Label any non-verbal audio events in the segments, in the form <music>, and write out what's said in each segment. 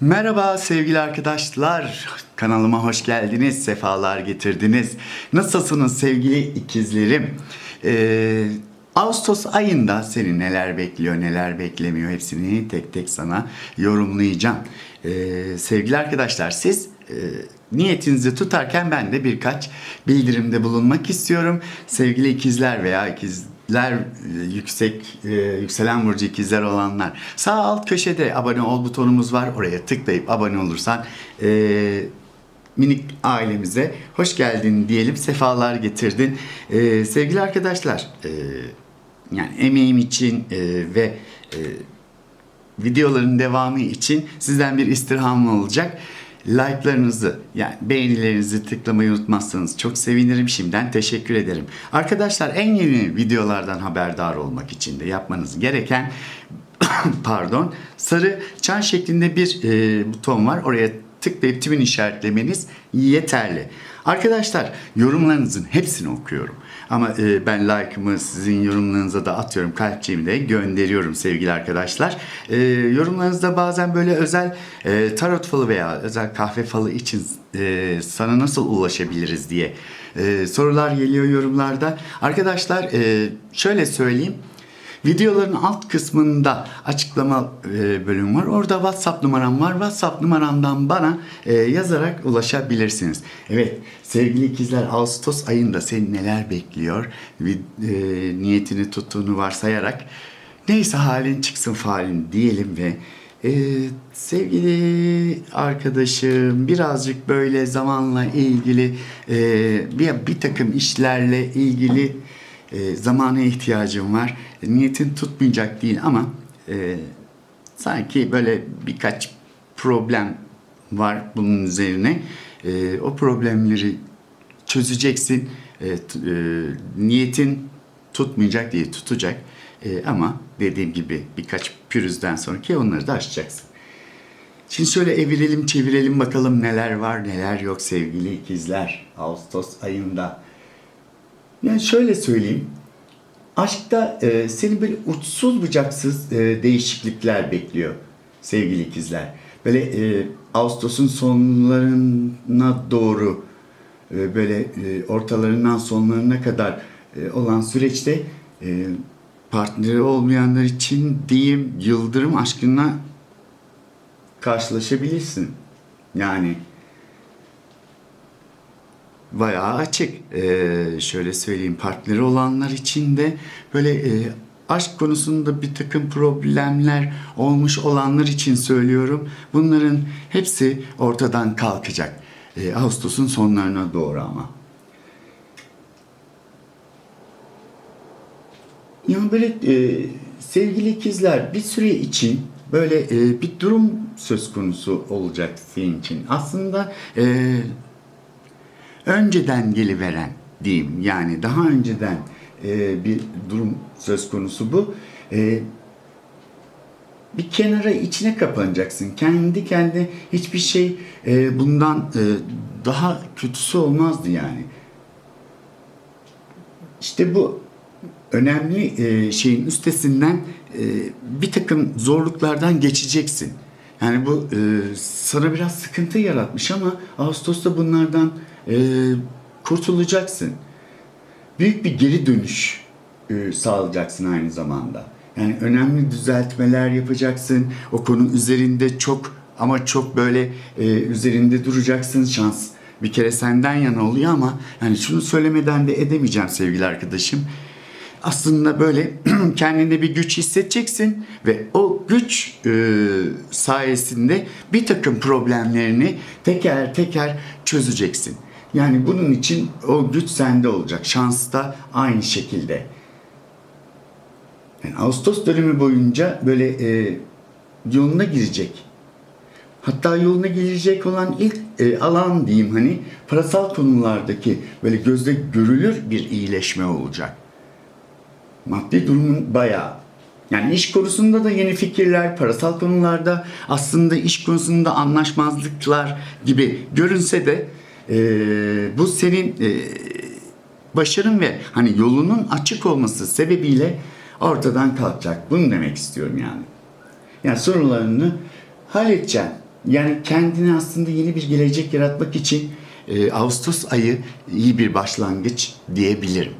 Merhaba sevgili arkadaşlar. Kanalıma hoş geldiniz, sefalar getirdiniz. Nasılsınız sevgili ikizlerim? Ee, Ağustos ayında seni neler bekliyor, neler beklemiyor hepsini tek tek sana yorumlayacağım. Ee, sevgili arkadaşlar siz e, niyetinizi tutarken ben de birkaç bildirimde bulunmak istiyorum. Sevgili ikizler veya ikizler e, yüksek e, yükselen burcu ikizler olanlar sağ alt köşede abone ol butonumuz var. Oraya tıklayıp abone olursan e, minik ailemize hoş geldin diyelim. Sefalar getirdin. Sevgili arkadaşlar yani emeğim için ve videoların devamı için sizden bir istirham olacak. Like'larınızı yani beğenilerinizi tıklamayı unutmazsanız çok sevinirim. Şimdiden teşekkür ederim. Arkadaşlar en yeni videolardan haberdar olmak için de yapmanız gereken <coughs> pardon sarı çan şeklinde bir e, buton var. Oraya tıklayıp tümünü işaretlemeniz yeterli. Arkadaşlar yorumlarınızın hepsini okuyorum. Ama e, ben like'ımı sizin yorumlarınıza da atıyorum. Kalpçiğimi de gönderiyorum sevgili arkadaşlar. E, yorumlarınızda bazen böyle özel e, tarot falı veya özel kahve falı için e, sana nasıl ulaşabiliriz diye e, sorular geliyor yorumlarda. Arkadaşlar e, şöyle söyleyeyim. Videoların alt kısmında açıklama e, bölümü var. Orada WhatsApp numaram var. WhatsApp numaramdan bana e, yazarak ulaşabilirsiniz. Evet sevgili ikizler Ağustos ayında seni neler bekliyor? E, niyetini tuttuğunu varsayarak neyse halin çıksın falin diyelim ve e, sevgili arkadaşım birazcık böyle zamanla ilgili e, bir, bir takım işlerle ilgili e, zamana ihtiyacım var. E, niyetin tutmayacak değil ama e, sanki böyle birkaç problem var bunun üzerine. E, o problemleri çözeceksin. E, e, niyetin tutmayacak değil, tutacak. E, ama dediğim gibi birkaç pürüzden sonra ki onları da aşacaksın. Şimdi şöyle evirelim çevirelim bakalım neler var neler yok sevgili ikizler. Ağustos ayında. Yani şöyle söyleyeyim. Aşkta e, seni böyle uçsuz bucaksız e, değişiklikler bekliyor sevgili ikizler. Böyle e, Ağustos'un sonlarına doğru e, böyle e, ortalarından sonlarına kadar e, olan süreçte e, partneri olmayanlar için diyeyim yıldırım aşkına karşılaşabilirsin. Yani bayağı açık. Ee, şöyle söyleyeyim partneri olanlar için de böyle e, aşk konusunda bir takım problemler olmuş olanlar için söylüyorum. Bunların hepsi ortadan kalkacak. Ee, Ağustos'un sonlarına doğru ama. Yani böyle e, sevgili ikizler bir süre için böyle e, bir durum söz konusu olacak senin için. Aslında e, önceden geliveren diyeyim yani daha önceden e, bir durum söz konusu bu. E, bir kenara içine kapanacaksın. Kendi kendine hiçbir şey e, bundan e, daha kötüsü olmazdı yani. İşte bu önemli e, şeyin üstesinden e, bir takım zorluklardan geçeceksin. Yani bu e, sana biraz sıkıntı yaratmış ama Ağustos'ta bunlardan e, kurtulacaksın. Büyük bir geri dönüş e, sağlayacaksın aynı zamanda. Yani önemli düzeltmeler yapacaksın. O konu üzerinde çok ama çok böyle e, üzerinde duracaksın şans. Bir kere senden yana oluyor ama yani şunu söylemeden de edemeyeceğim sevgili arkadaşım aslında böyle <clears throat> kendinde bir güç hissedeceksin ve o güç e, sayesinde bir takım problemlerini teker teker çözeceksin. Yani bunun için o güç sende olacak. Şans da aynı şekilde. Yani Ağustos dönemi boyunca böyle e, yoluna girecek. Hatta yoluna girecek olan ilk e, alan diyeyim hani parasal konulardaki böyle gözle görülür bir iyileşme olacak maddi durumun bayağı yani iş konusunda da yeni fikirler, parasal konularda aslında iş konusunda anlaşmazlıklar gibi görünse de e, bu senin e, başarın ve hani yolunun açık olması sebebiyle ortadan kalkacak. Bunu demek istiyorum yani. Yani sorunlarını halledeceksin. Yani kendine aslında yeni bir gelecek yaratmak için e, Ağustos ayı iyi bir başlangıç diyebilirim.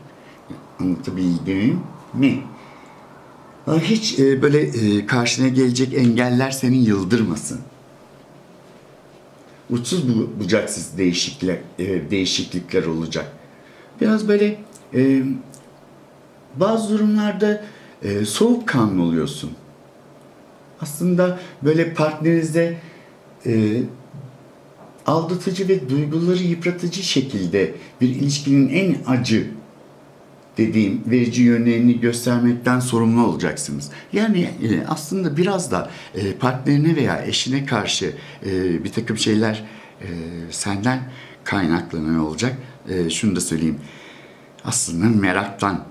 Anlatabildim mi? Hiç e, böyle e, karşına gelecek engeller seni yıldırmasın. Uçsuz bu- bucaksız değişiklikler, e, değişiklikler olacak. Biraz böyle bazı durumlarda e, soğukkanlı oluyorsun. Aslında böyle partnerinizde e, aldatıcı ve duyguları yıpratıcı şekilde bir ilişkinin en acı dediğim verici yönlerini göstermekten sorumlu olacaksınız. Yani e, aslında biraz da e, partnerine veya eşine karşı e, bir takım şeyler senden kaynaklanıyor olacak. Şunu da söyleyeyim. Aslında meraktan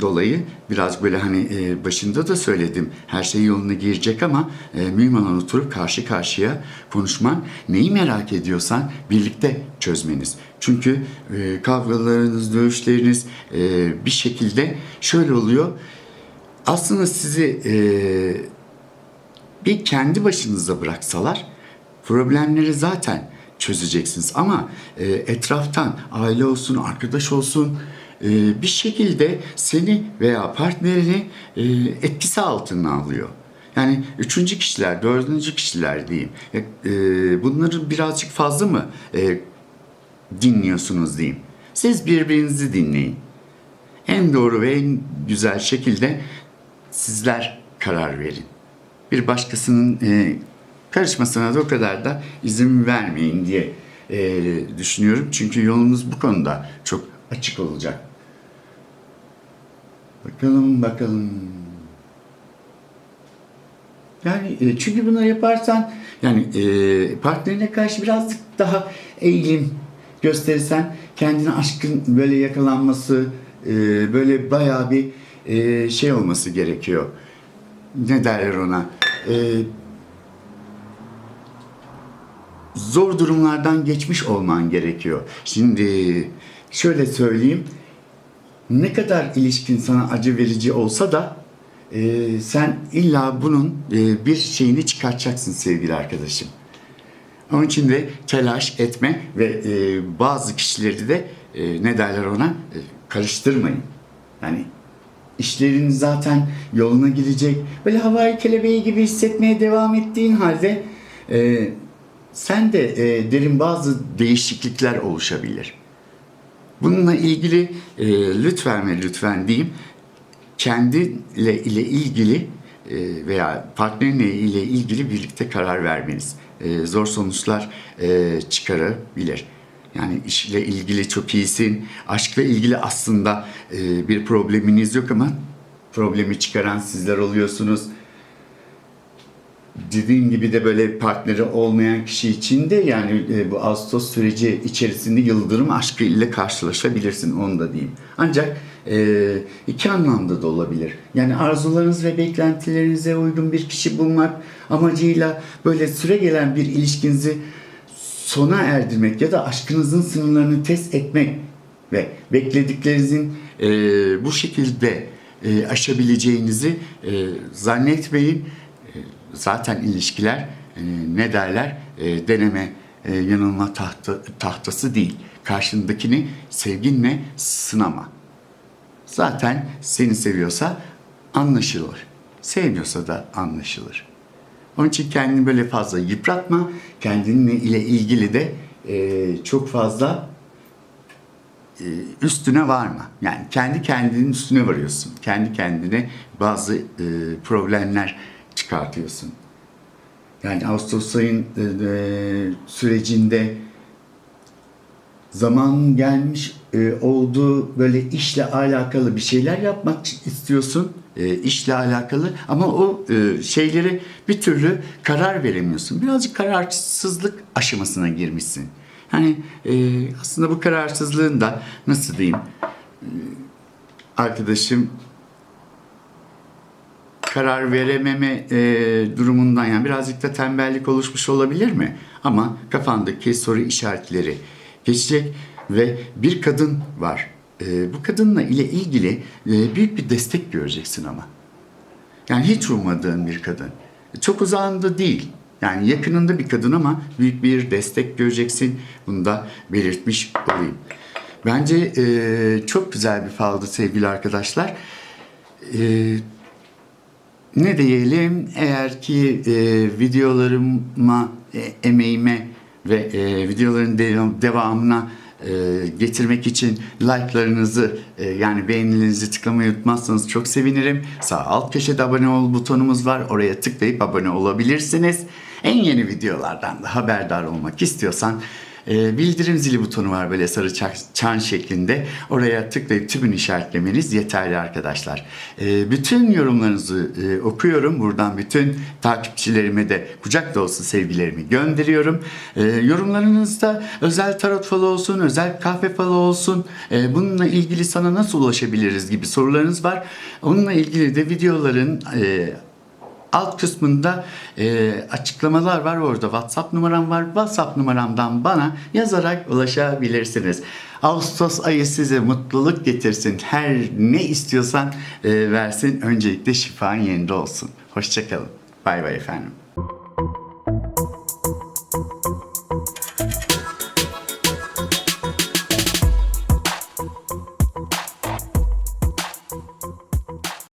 dolayı biraz böyle hani e, başında da söyledim her şey yoluna girecek ama e, mühim olan oturup karşı karşıya konuşman neyi merak ediyorsan birlikte çözmeniz. Çünkü e, kavgalarınız, dövüşleriniz e, bir şekilde şöyle oluyor. Aslında sizi e, bir kendi başınıza bıraksalar problemleri zaten çözeceksiniz. Ama e, etraftan aile olsun, arkadaş olsun bir şekilde seni veya partnerini e, etkisi altına alıyor. Yani üçüncü kişiler, dördüncü kişiler diyeyim. E, e, bunları birazcık fazla mı e, dinliyorsunuz diyeyim. Siz birbirinizi dinleyin. En doğru ve en güzel şekilde sizler karar verin. Bir başkasının e, karışmasına da o kadar da izin vermeyin diye e, düşünüyorum. Çünkü yolunuz bu konuda çok açık olacak. Bakalım bakalım. Yani e, çünkü bunları yaparsan yani e, partnerine karşı birazcık daha eğilim gösterirsen kendine aşkın böyle yakalanması e, böyle bayağı bir e, şey olması gerekiyor. Ne derler ona? E, zor durumlardan geçmiş olman gerekiyor. Şimdi şöyle söyleyeyim. Ne kadar ilişkin sana acı verici olsa da e, sen illa bunun e, bir şeyini çıkartacaksın sevgili arkadaşım. Onun için de telaş etme ve e, bazı kişileri de e, ne derler ona E, karıştırmayın. Yani işlerin zaten yoluna girecek. Böyle havai kelebeği gibi hissetmeye devam ettiğin halde e, sen de e, derin bazı değişiklikler oluşabilir. Bununla ilgili e, lütfen ve lütfen diyeyim kendiyle ile ilgili e, veya partnerinle ile ilgili birlikte karar vermeniz e, zor sonuçlar e, çıkarabilir. Yani işle ilgili çok iyisin, aşkla ilgili aslında e, bir probleminiz yok ama problemi çıkaran sizler oluyorsunuz dediğim gibi de böyle partneri olmayan kişi için de yani e, bu Ağustos süreci içerisinde yıldırım aşkı ile karşılaşabilirsin onu da diyeyim. Ancak e, iki anlamda da olabilir. Yani arzularınız ve beklentilerinize uygun bir kişi bulmak amacıyla böyle süre gelen bir ilişkinizi sona erdirmek ya da aşkınızın sınırlarını test etmek ve beklediklerinizin e, bu şekilde e, aşabileceğinizi e, zannetmeyin. Zaten ilişkiler e, ne derler e, deneme e, yanılma tahta, tahtası değil. Karşındakini sevginle sınama. Zaten seni seviyorsa anlaşılır. Sevmiyorsa da anlaşılır. Onun için kendini böyle fazla yıpratma. Kendinle ile ilgili de e, çok fazla e, üstüne varma. Yani kendi kendinin üstüne varıyorsun. Kendi kendine bazı e, problemler çıkartıyorsun. Yani Ağustos ayın e, e, sürecinde zaman gelmiş e, olduğu böyle işle alakalı bir şeyler yapmak istiyorsun. E, işle alakalı ama o e, şeyleri bir türlü karar veremiyorsun. Birazcık kararsızlık aşamasına girmişsin. Hani e, aslında bu kararsızlığın da nasıl diyeyim e, arkadaşım karar verememe e, durumundan yani birazcık da tembellik oluşmuş olabilir mi? Ama kafandaki soru işaretleri geçecek ve bir kadın var. E, bu kadınla ile ilgili e, büyük bir destek göreceksin ama. Yani hiç ummadığın bir kadın. çok uzağında değil. Yani yakınında bir kadın ama büyük bir destek göreceksin. Bunu da belirtmiş olayım. Bence e, çok güzel bir faldı sevgili arkadaşlar. E, ne diyelim eğer ki e, videolarıma, e, emeğime ve e, videoların devam, devamına e, getirmek için like'larınızı e, yani beğenilerinizi tıklamayı unutmazsanız çok sevinirim. Sağ alt köşede abone ol butonumuz var. Oraya tıklayıp abone olabilirsiniz. En yeni videolardan da haberdar olmak istiyorsan e, bildirim zili butonu var böyle sarı ça- çan şeklinde. Oraya tıklayıp tümünü işaretlemeniz yeterli arkadaşlar. E, bütün yorumlarınızı e, okuyorum. Buradan bütün takipçilerime de kucak dolusu sevgilerimi gönderiyorum. E, yorumlarınızda özel tarot falı olsun, özel kahve falı olsun, e, bununla ilgili sana nasıl ulaşabiliriz gibi sorularınız var. Onunla ilgili de videoların e, Alt kısmında e, açıklamalar var orada. WhatsApp numaram var. WhatsApp numaramdan bana yazarak ulaşabilirsiniz. Ağustos ayı size mutluluk getirsin. Her ne istiyorsan e, versin. Öncelikle şifan yerinde olsun. Hoşçakalın. Bay bay efendim.